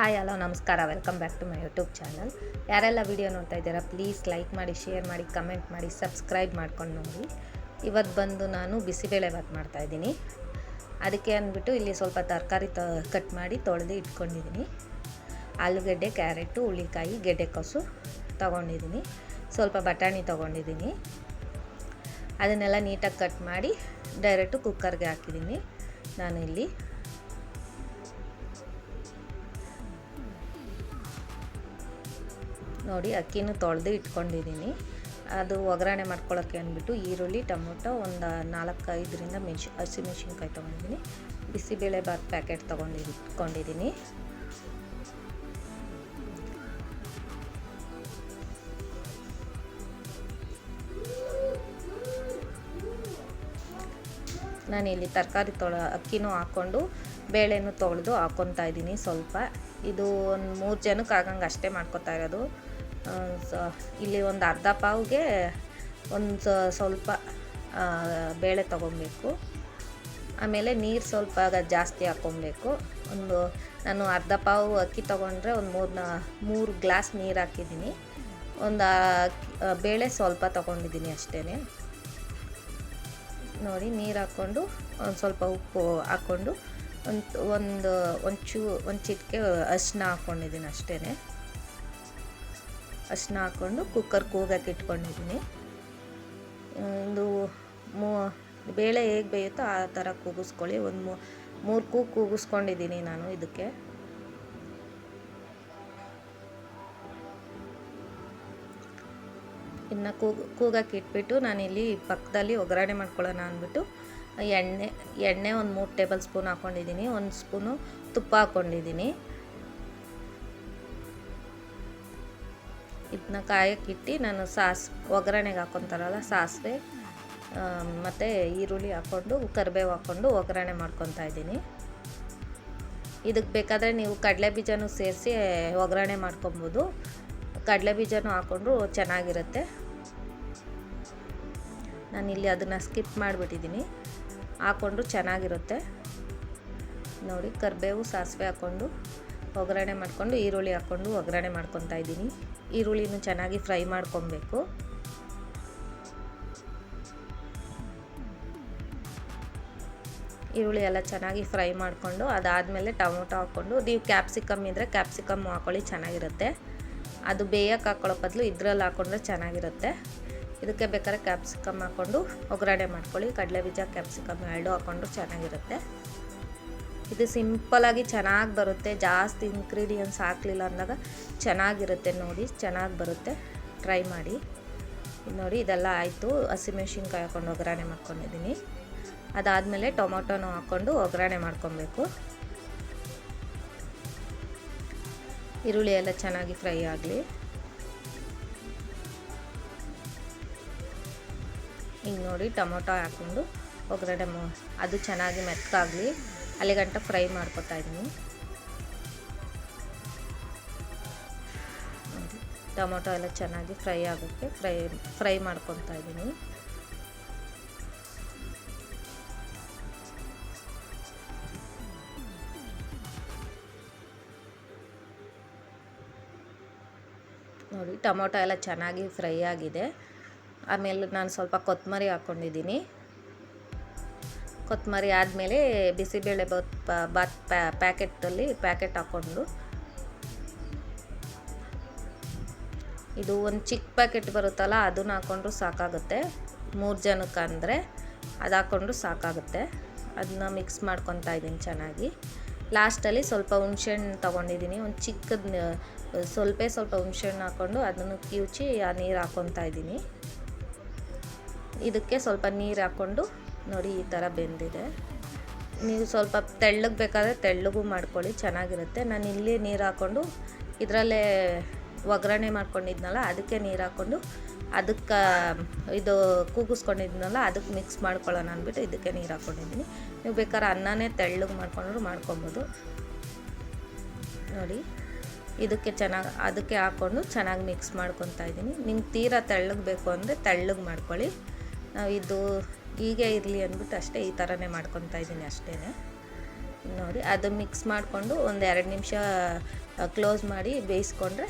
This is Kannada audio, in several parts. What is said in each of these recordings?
ಹಾಯ್, ಹಲೋ, ನಮಸ್ಕಾರ. Welcome back to my YouTube channel ಯಾರೆಲ್ಲ ವಿಡಿಯೋ ನೋಡ್ತಾ ಇದ್ದೀರಾ ಪ್ಲೀಸ್ ಲೈಕ್ ಮಾಡಿ ಶೇರ್ ಮಾಡಿ ಕಮೆಂಟ್ ಮಾಡಿ ಸಬ್ಸ್ಕ್ರೈಬ್ ಮಾಡ್ಕೊಂಡು ನೋಡಿ. ಇವತ್ತು ಬಂದು ನಾನು ಬಿಸಿಬೇಳೆ ಭಾತ್ ಮಾಡ್ತಾಯಿದ್ದೀನಿ ಅದಕ್ಕೆ ಅಂದ್ಬಿಟ್ಟು ಇಲ್ಲಿ ಸ್ವಲ್ಪ ತರಕಾರಿ ತ ಕಟ್ ಮಾಡಿ ತೊಳೆದು ಇಟ್ಕೊಂಡಿದ್ದೀನಿ. ಆಲೂಗಡ್ಡೆ, ಕ್ಯಾರೆಟು, ಹುಳಿಕಾಯಿ, ಗೆಡ್ಡೆಕೋಸು ತೊಗೊಂಡಿದ್ದೀನಿ. ಸ್ವಲ್ಪ ಬಟಾಣಿ ತೊಗೊಂಡಿದ್ದೀನಿ. ಅದನ್ನೆಲ್ಲ ನೀಟಾಗಿ ಕಟ್ ಮಾಡಿ ಡೈರೆಕ್ಟು ಕುಕ್ಕರ್ಗೆ ಹಾಕಿದ್ದೀನಿ. ನಾನು ಇಲ್ಲಿ ನೋಡಿ ಅಕ್ಕಿನೂ ತೊಳೆದು ಇಟ್ಕೊಂಡಿದ್ದೀನಿ. ಅದು ಒಗ್ಗರಣೆ ಮಾಡ್ಕೊಳ್ಳೋಕ್ಕೆ ಅಂದ್ಬಿಟ್ಟು ಈರುಳ್ಳಿ, ಟೊಮೊಟೊ ಒಂದು ನಾಲ್ಕು ಐದರಿಂದ ಮೆಣಸು ಹಸಿಮೆಣ್ಸಿನ್ಕಾಯಿ ತೊಗೊಂಡಿದ್ದೀನಿ. ಬಿಸಿಬೇಳೆ ಬಾತ್ ಪ್ಯಾಕೆಟ್ ತೊಗೊಂಡು ಇಟ್ಕೊಂಡಿದ್ದೀನಿ. ನಾನಿಲ್ಲಿ ತರಕಾರಿ ತೊಳ, ಅಕ್ಕಿನೂ ಹಾಕ್ಕೊಂಡು, ಬೇಳೆನೂ ತೊಳೆದು ಹಾಕ್ಕೊತಾ ಇದ್ದೀನಿ ಸ್ವಲ್ಪ. ಇದು ಒಂದು ಮೂರು ಜನಕ್ಕೆ ಆಗಂಗೆ ಅಷ್ಟೇ ಮಾಡ್ಕೊತಾ ಇರೋದು. ಸೊ, ಇಲ್ಲಿ ಒಂದು ಅರ್ಧ ಪಾವ್ಗೆ ಒಂದು ಸ್ವಲ್ಪ ಬೇಳೆ ತೊಗೊಬೇಕು. ಆಮೇಲೆ ನೀರು ಸ್ವಲ್ಪ ಜಾಸ್ತಿ ಹಾಕ್ಕೊಬೇಕು ಒಂದು, ನಾನು ಅರ್ಧ ಪಾವು ಅಕ್ಕಿ ತೊಗೊಂಡ್ರೆ ಒಂದು ಮೂರು ಮೂರು ಗ್ಲಾಸ್ ನೀರು ಹಾಕಿದ್ದೀನಿ. ಒಂದು ಬೇಳೆ ಸ್ವಲ್ಪ ತೊಗೊಂಡಿದ್ದೀನಿ ಅಷ್ಟೇ ನೋಡಿ, ನೀರು ಹಾಕ್ಕೊಂಡು ಒಂದು ಸ್ವಲ್ಪ ಉಪ್ಪು ಹಾಕ್ಕೊಂಡು ಒಂದು ಒಂದು ಒಂಚೂ ಒಂದು ಚಿಟಿಕೆ ಅರಿಶಿನ ಹಾಕ್ಕೊಂಡಿದ್ದೀನಿ ಅಷ್ಟೇ ಅರಿಶಿನ ಹಾಕ್ಕೊಂಡು ಕುಕ್ಕರ್ ಕೂಗಕ್ಕೆ ಇಟ್ಕೊಂಡಿದ್ದೀನಿ. ಒಂದು ಮೂ, ಬೇಳೆ ಹೇಗೆ ಬೇಯುತ್ತೋ ಆ ಥರ ಕೂಗಿಸ್ಕೊಳ್ಳಿ. ಒಂದು ಮೂರು ಕೂ ಕೂಗಿಸ್ಕೊಂಡಿದ್ದೀನಿ ನಾನು ಇದಕ್ಕೆ. ಇನ್ನು ಕೂಗು, ಕೂಗಕ್ಕೆ ಇಟ್ಬಿಟ್ಟು ನಾನಿಲ್ಲಿ ಪಕ್ಕದಲ್ಲಿ ಒಗ್ಗರಣೆ ಮಾಡ್ಕೊಳ್ಳೋಣ ಅಂದ್ಬಿಟ್ಟು ಎಣ್ಣೆ ಎಣ್ಣೆ ಒಂದು ಮೂರು ಟೇಬಲ್ ಸ್ಪೂನ್ ಹಾಕ್ಕೊಂಡಿದ್ದೀನಿ ಒಂದು ಸ್ಪೂನು ತುಪ್ಪ ಹಾಕ್ಕೊಂಡಿದ್ದೀನಿ ಇದನ್ನ ಕಾಯಕ್ಕಿಟ್ಟು ನಾನು ಸಾಸ್, ಒಗ್ಗರಣೆಗೆ ಹಾಕ್ಕೊತಾರಲ್ಲ ಸಾಸಿವೆ ಮತ್ತು ಈರುಳ್ಳಿ ಹಾಕ್ಕೊಂಡು ಕರಿಬೇವು ಹಾಕ್ಕೊಂಡು ಒಗ್ಗರಣೆ ಮಾಡ್ಕೊತಾ ಇದ್ದೀನಿ. ಇದಕ್ಕೆ ಬೇಕಾದರೆ ನೀವು ಕಡಲೆ ಬೀಜನೂ ಸೇರಿಸಿ ಒಗ್ಗರಣೆ ಮಾಡ್ಕೊಬೋದು. ಕಡಲೆ ಬೀಜನೂ ಹಾಕ್ಕೊಂಡ್ರು ಚೆನ್ನಾಗಿರುತ್ತೆ. ನಾನಿಲ್ಲಿ ಅದನ್ನು ಸ್ಕಿಪ್ ಮಾಡಿಬಿಟ್ಟಿದ್ದೀನಿ. ಹಾಕ್ಕೊಂಡು ಚೆನ್ನಾಗಿರುತ್ತೆ. ನೋಡಿ, ಕರಿಬೇವು, ಸಾಸಿವೆ ಹಾಕ್ಕೊಂಡು ಒಗ್ಗರಣೆ ಮಾಡಿಕೊಂಡು, ಈರುಳ್ಳಿ ಹಾಕ್ಕೊಂಡು ಒಗ್ಗರಣೆ ಮಾಡ್ಕೊತಾ ಇದ್ದೀನಿ. ಈರುಳ್ಳಿನೂ ಚೆನ್ನಾಗಿ ಫ್ರೈ ಮಾಡ್ಕೊಬೇಕು ಈರುಳ್ಳಿ ಎಲ್ಲ ಚೆನ್ನಾಗಿ ಫ್ರೈ ಮಾಡಿಕೊಂಡು ಅದಾದಮೇಲೆ ಟೊಮೊಟೊ ಹಾಕ್ಕೊಂಡು, ನೀವು ಕ್ಯಾಪ್ಸಿಕಮ್ ಇದ್ದರೆ ಕ್ಯಾಪ್ಸಿಕಮ್ ಹಾಕ್ಕೊಳ್ಳಿ ಚೆನ್ನಾಗಿರುತ್ತೆ. ಅದು ಬೇಯಕ್ಕೆ ಹಾಕ್ಕೊಳ್ಳೋ ಬದಲು ಇದ್ರಲ್ಲಿ ಹಾಕ್ಕೊಂಡ್ರೆ ಚೆನ್ನಾಗಿರುತ್ತೆ. ಇದಕ್ಕೆ ಬೇಕಾದ್ರೆ ಕ್ಯಾಪ್ಸಿಕಮ್ ಹಾಕ್ಕೊಂಡು ಒಗ್ಗರಣೆ ಮಾಡ್ಕೊಳ್ಳಿ. ಕಡಲೆ ಬೀಜ ಕ್ಯಾಪ್ಸಿಕಮ್ ಎರಡು ಹಾಕ್ಕೊಂಡು ಚೆನ್ನಾಗಿರುತ್ತೆ. ಇದು ಸಿಂಪಲಾಗಿ ಚೆನ್ನಾಗಿ ಬರುತ್ತೆ. ಜಾಸ್ತಿ ಇಂಗ್ರೀಡಿಯೆಂಟ್ಸ್ ಹಾಕಲಿಲ್ಲ ಅಂದಾಗ ಚೆನ್ನಾಗಿರುತ್ತೆ ನೋಡಿ, ಚೆನ್ನಾಗಿ ಬರುತ್ತೆ. ಟ್ರೈ ಮಾಡಿ. ನೋಡಿ, ಇದೆಲ್ಲ ಆಯಿತು. ಹಸಿಮೆಣ್ಸಿನ್ಕಾಯಿ ಹಾಕ್ಕೊಂಡು ಒಗ್ಗರಣೆ ಮಾಡ್ಕೊಂಡಿದ್ದೀನಿ. ಅದಾದಮೇಲೆ ಟೊಮೊಟೊನೂ ಹಾಕ್ಕೊಂಡು ಒಗ್ಗರಣೆ ಮಾಡ್ಕೊಬೇಕು. ಈರುಳ್ಳಿ ಎಲ್ಲ ಚೆನ್ನಾಗಿ ಫ್ರೈ ಆಗಲಿ. ಈಗ ನೋಡಿ ಟೊಮೊಟೊ ಹಾಕ್ಕೊಂಡು ಒಗ್ಗರಣೆ ಅದು ಚೆನ್ನಾಗಿ ಮೆತ್ತಗಾಗಲಿ. ಅಲ್ಲಿಗಂಟ ಫ್ರೈ ಮಾಡ್ಕೊತಾ ಇದ್ದೀನಿ. ಟೊಮೊಟೊ ಎಲ್ಲ ಚೆನ್ನಾಗಿ ಫ್ರೈ ಆಗೋಕ್ಕೆ ಫ್ರೈ ಫ್ರೈ ಮಾಡ್ಕೊತಾ ಇದ್ದೀನಿ. ನೋಡಿ, ಟೊಮೊಟೊ ಎಲ್ಲ ಚೆನ್ನಾಗಿ ಫ್ರೈ ಆಗಿದೆ. ಆಮೇಲೆ ನಾನು ಸ್ವಲ್ಪ ಕೊತ್ತಂಬರಿ ಹಾಕ್ಕೊಂಡಿದ್ದೀನಿ. ಕೊತ್ತಂಬರಿ ಆದಮೇಲೆ ಬಿಸಿಬೇಳೆ ಬಾತ್ ಬಾತ್ ಪ್ಯಾಕೆಟಲ್ಲಿ ಪ್ಯಾಕೆಟ್ ಹಾಕ್ಕೊಂಡು. ಇದು ಒಂದು ಚಿಕ್ಕ ಪ್ಯಾಕೆಟ್ ಬರುತ್ತಲ್ಲ ಅದನ್ನ ಹಾಕ್ಕೊಂಡ್ರು ಸಾಕಾಗುತ್ತೆ. ಮೂರು ಜನಕ್ಕೆ ಅಂದರೆ ಅದು ಹಾಕ್ಕೊಂಡ್ರು ಸಾಕಾಗುತ್ತೆ. ಅದನ್ನ ಮಿಕ್ಸ್ ಮಾಡ್ಕೊತಾ ಇದ್ದೀನಿ ಚೆನ್ನಾಗಿ. ಲಾಸ್ಟಲ್ಲಿ ಸ್ವಲ್ಪ ಹುಣ್ಸೆಹಣ್ಣು ತೊಗೊಂಡಿದ್ದೀನಿ. ಒಂದು ಚಿಕ್ಕದ, ಸ್ವಲ್ಪ ಸ್ವಲ್ಪ ಹುಣ್ಸೆಹಣ್ಣು ಹಾಕ್ಕೊಂಡು ಅದನ್ನು ಕಿವುಚಿ ಆ ನೀರು ಹಾಕ್ಕೊತಾ ಇದ್ದೀನಿ. ಇದಕ್ಕೆ ಸ್ವಲ್ಪ ನೀರು ಹಾಕ್ಕೊಂಡು ನೋಡಿ ಈ ಥರ ಬೆಂದಿದೆ. ನೀವು ಸ್ವಲ್ಪ ತೆಳ್ಳಗೆ ಬೇಕಾದರೆ ತೆಳ್ಳಗೂ ಮಾಡ್ಕೊಳ್ಳಿ, ಚೆನ್ನಾಗಿರುತ್ತೆ. ನಾನು ಇಲ್ಲಿ ನೀರು ಹಾಕ್ಕೊಂಡು ಇದರಲ್ಲೇ ಒಗ್ಗರಣೆ ಮಾಡ್ಕೊಂಡಿದ್ನಲ್ಲ, ಅದಕ್ಕೆ ನೀರು ಹಾಕ್ಕೊಂಡು ಅದಕ್ಕೆ ಇದು ಕೂಗಿಸ್ಕೊಂಡಿದ್ನಲ್ಲ ಅದಕ್ಕೆ ಮಿಕ್ಸ್ ಮಾಡ್ಕೊಳ್ಳೋಣ ಅಂದ್ಬಿಟ್ಟು ಇದಕ್ಕೆ ನೀರು ಹಾಕ್ಕೊಂಡಿದ್ದೀನಿ ನೀವು ಬೇಕಾದ್ರೆ ಅನ್ನನೇ ತೆಳ್ಳಗೆ ಮಾಡ್ಕೊಂಡ್ರು ಮಾಡ್ಕೊಬೋದು. ನೋಡಿ, ಇದಕ್ಕೆ ಚೆನ್ನಾಗಿ, ಅದಕ್ಕೆ ಹಾಕ್ಕೊಂಡು ಚೆನ್ನಾಗಿ ಮಿಕ್ಸ್ ಮಾಡ್ಕೊತಾ ಇದ್ದೀನಿ. ನಿಮ್ಗೆ ತೀರಾ ತೆಳ್ಳಗೆ ಬೇಕು ಅಂದರೆ ತೆಳ್ಳಗೆ ಮಾಡ್ಕೊಳ್ಳಿ. ನಾವು ಇದು ಹೀಗೆ ಇರಲಿ ಅಂದ್ಬಿಟ್ಟು ಅಷ್ಟೇ ಈ ಥರನೇ ಮಾಡ್ಕೊತಾ ಇದ್ದೀನಿ ಅಷ್ಟೇ ನೋಡಿ, ಅದು ಮಿಕ್ಸ್ ಮಾಡಿಕೊಂಡು ಒಂದು ಎರಡು ನಿಮಿಷ ಕ್ಲೋಸ್ ಮಾಡಿ ಬೇಯಿಸ್ಕೊಂಡ್ರೆ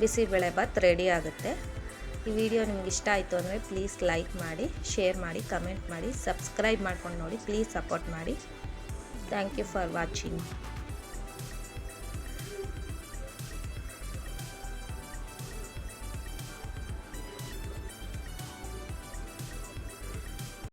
ಬಿಸಿಬೇಳೆ ಭಾತ್ ರೆಡಿ ಆಗುತ್ತೆ. ಈ ವಿಡಿಯೋ ನಿಮ್ಗೆ ಇಷ್ಟ ಆಯಿತು ಅಂದರೆ ಪ್ಲೀಸ್ ಲೈಕ್ ಮಾಡಿ ಶೇರ್ ಮಾಡಿ ಕಮೆಂಟ್ ಮಾಡಿ ಸಬ್ಸ್ಕ್ರೈಬ್ ಮಾಡ್ಕೊಂಡು ನೋಡಿ ಪ್ಲೀಸ್ ಸಪೋರ್ಟ್ ಮಾಡಿ. Thank you for watching